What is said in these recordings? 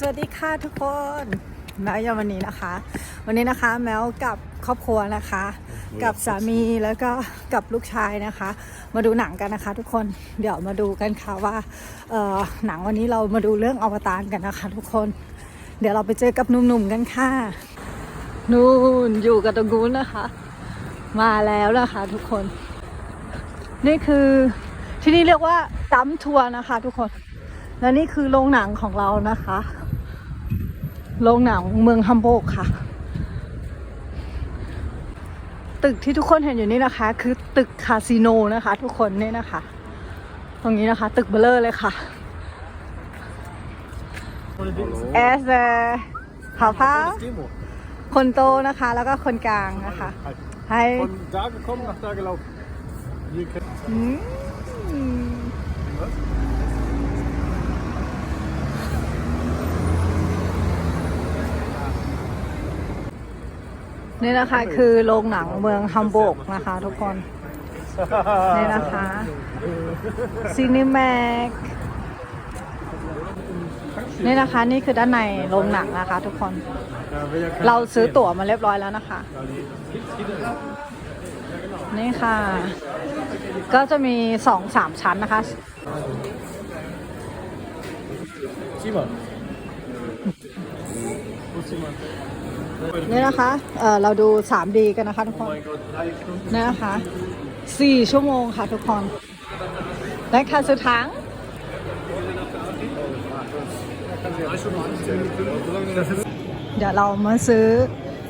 สวัสดีค่ะทุกคนแมวยามวันนี้นะคะ วันนี้นะคะแมวกับครอบครัวนะคะ กับสามีแล้วก็กับลูกชายนะคะ มาดูหนังกันนะคะ ทุกคนเดี๋ยวมาดูกันค่ะว่าเอ่อหนังวันนี้เรามาดูเรื่องอวตารกันนะคะ ทุกคน เดี๋ยวเราไปเจอกับหนุ่มๆกันค่ะนู่นอยู่กับตรงนู้นนะคะ มาแล้วนะคะ ทุกคน นี่คือที่นี่เรียกว่าดัมทัวร์นะคะ ทุกคนและนี่คือโรงหนังของเรานะคะ โรงหนังเมืองฮัมโบร์กค่ะ ตึกที่ทุกคนเห็นอยู่นี่นะคะ คือตึกคาสิโนนะคะ ทุกคนนี่นะคะ ตรงนี้นะคะ ตึกเบลเลอร์เลยค่ะแอสเผาพ้า Demo. คนโตนะคะ แล้วก็คนกลางนะคะ ให้ Von da gekommen, nach da gelaufen. Hier kennt นี่นะคะคือโรงหนังเมืองฮัมบูร์กนะคะทุกคน นี่นะคะซีนิแมกนี่นะคะนี่คือด้านในโรงหนังนะคะ ทุกคน เราซื้อตั๋วมาเรียบร้อยแล้วนะคะ นี่ค่ะ ก็จะมีสองสามชั้นนะคะ Sieh mal. Wo ist jemand? นี่นะคะเออเราดู 3D กันนะคะทุกคนนี่นะคะ4ชั่วโมงค่ะทุกคนและค่ะสุดท้างเดี๋ยวเรามาซื้อ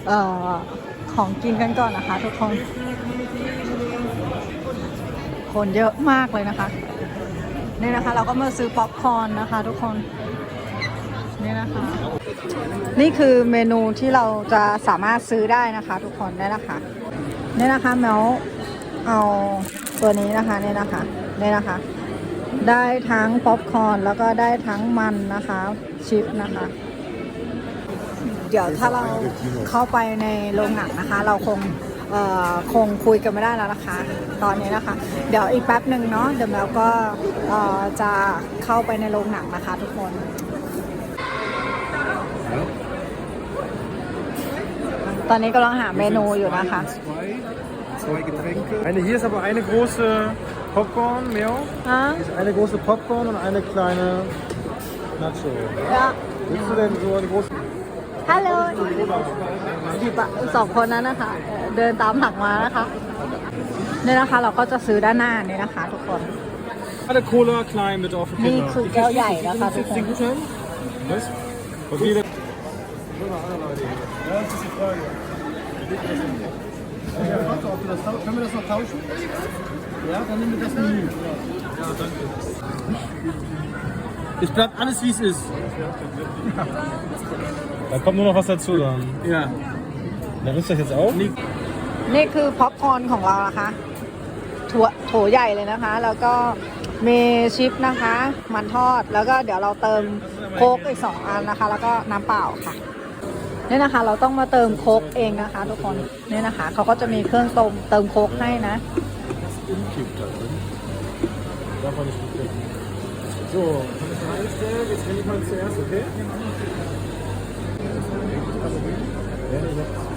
เออของกินกันก่อนนะคะทุกคน คนเยอะมากเลยนะคะนี่นะคะ เราก็มาซื้อป๊อปคอร์นนะคะ ทุกคน นี่นะคะ นี่คือเมนูที่เราจะสามารถซื้อได้นะคะ ทุกคนได้นะคะเนี่ยนะคะแมวเอาตัวนี้นะคะเนี่ยนะคะเนี่ยนะคะ ได้ทั้งป๊อปคอร์นแล้วก็ได้ทั้งมันนะคะชิปนะคะเดี๋ยวถ้าเราเข้าไปในโรงหนังนะคะ เราคงคงคุยกันไม่ได้แล้วนะคะ ตอนนี้นะคะ เดี๋ยวอีกแป๊บหนึ่งเนาะเดี๋ยวเราก็จะเข้าไปในโรงหนังนะคะ ทุกคน ตอนนี้กำลังหาเมนูอยู่นะคะ zwei. Zwei Getränke. Eine, hier ist aber eine große Popcorn, Meo. ฮะ Hier ist eine große Popcorn und eine kleine Nacho. แล้ว Willst du denn so eine große ฮัลโหลหยิบอะสองคนนั้นนะคะเอ่อเดินตามหลังมานะคะเนี่ยนะคะ เราก็จะซื้อด้านหน้านี่นะคะ ทุกคน Eine Cola klein mit auf den นี่ Kinder. คือแก้วใหญ่นะคะทุกคน Den Gutschein? Was? Und wie denn? Ja, das ist die Frage. Ja, warte, ob wir das tau- Können wir das noch tauschen? Ja, dann nehmen wir das Menü. Ja, danke. Es bleibt alles wie es ist. Da kommt nur noch was dazu dann. Ja. Dann ist das jetzt auch? Nee. นี่คือพ็อปคอร์นของเรานะคะถั่วโถใหญ่เลยนะคะ แล้วก็มีชิปนะคะ มันทอดแล้วก็เดี๋ยวเราเติมโค้กอีกสองอันนะคะ แล้วก็น้ำเปล่าค่ะ นี่นะคะ เราต้องมาเติมโค้กเองนะคะ ทุกคนนี่นะคะเขาก็จะมีเครื่องเติมเติมโค้กให้นะ Umkippt da drin. Darf man nicht betreten. So, kann ich mal einstellen? Jetzt nehme ich mal zuerst, okay? Ja, ich hab's.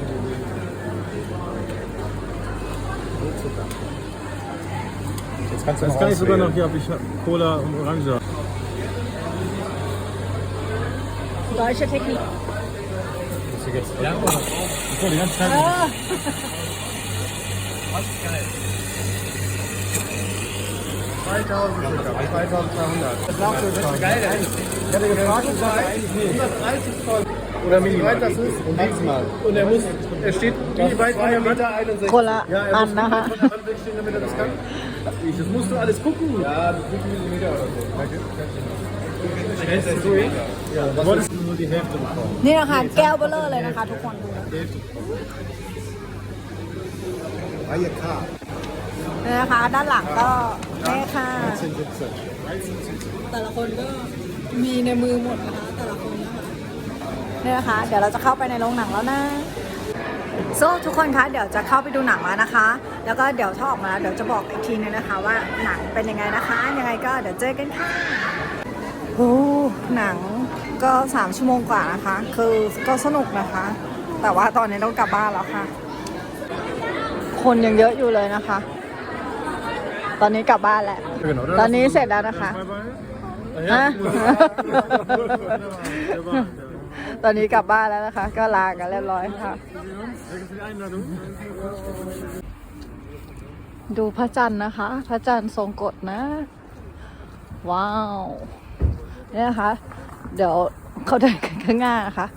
Jetzt kannst du Jetzt kann ich sogar noch hier habe ich Cola und Orange. Deutsche Technik Ist hier jetzt ja. So, die ganze Zeit. 2000 circa, 2200. Das ist geil, Ich hatte gefragt, ich sage eigentlich nicht. 130 Zoll. Oder wie weit das ist? Maximal. Und er muss, er steht, wie weit von der Meter 61. คนละ Ja, er อัน muss นะคะ von der Wand wegstehen, damit er das kann. Ich, das musst du alles gucken. Ja, 5 Millimeter oder so. Stellst du durch? Ja, du นี่นะคะ แก้วเบลเลอร์เลยนะคะ ทุกคนดูนะ Reihe K. นี่นะคะ ด้านหลังก็นี่ค่ะ แต่ละคนก็มีในมือหมดนะคะแต่ละคนนะคะนี่นะคะ เดี๋ยวเราจะเข้าไปในโรงหนังแล้วนะโซ่ทุกคนคะเดี๋ยวจะเข้าไปดูหนังแล้วนะคะ แล้วก็เดี๋ยวถ้าออกมาเดี๋ยวจะบอกอีกทีนึงนะคะ ว่าหนังเป็นยังไงนะคะ ยังไงก็เดี๋ยวเจอกันค่ะโอ้หนัง ก็ 3 ชั่วโมงกว่านะคะ คือก็สนุกนะคะ แต่ว่าตอนนี้ต้องกลับบ้านแล้วค่ะ คนยังเยอะอยู่เลยนะคะ ตอนนี้กลับบ้านแล้ว Genau, ตอนนี้เสร็จแล้วนะคะฮะตอนนี้กลับบ้านแล้วนะคะ ก็ลากันเรียบร้อยค่ะ ดูพระจันทร์นะคะ พระจันทร์ทรงกฎนะ ว้าว เนี่ยนะคะ เดี๋ยวเขาเดินกันข้างหน้านะคะ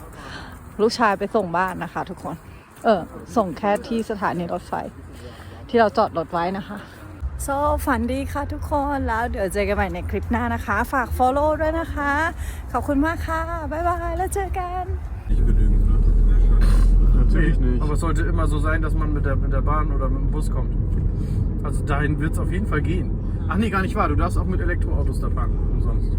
ลูกชายไปส่งบ้านนะคะ ทุกคน เออ ส่งแค่ที่สถานีรถไฟ ที่เราจอดรถไว้นะคะโซฝันดีค่ะทุกคนแล้วเดี๋ยวเจอกันใหม่ในคลิปหน้านะคะ ฝาก follow ด้วยนะคะ ขอบคุณมากค่ะ บ๊ายบาย แล้วเจอกัน Nicht genügend, ne? Natürlich Nee, nicht. Aber es sollte immer so sein, dass man mit der, mit der Bahn oder mit dem Bus kommt. Also dahin wird es auf jeden Fall gehen. Ach nee, gar nicht wahr. Du darfst auch mit Elektroautos da parken. Umsonst.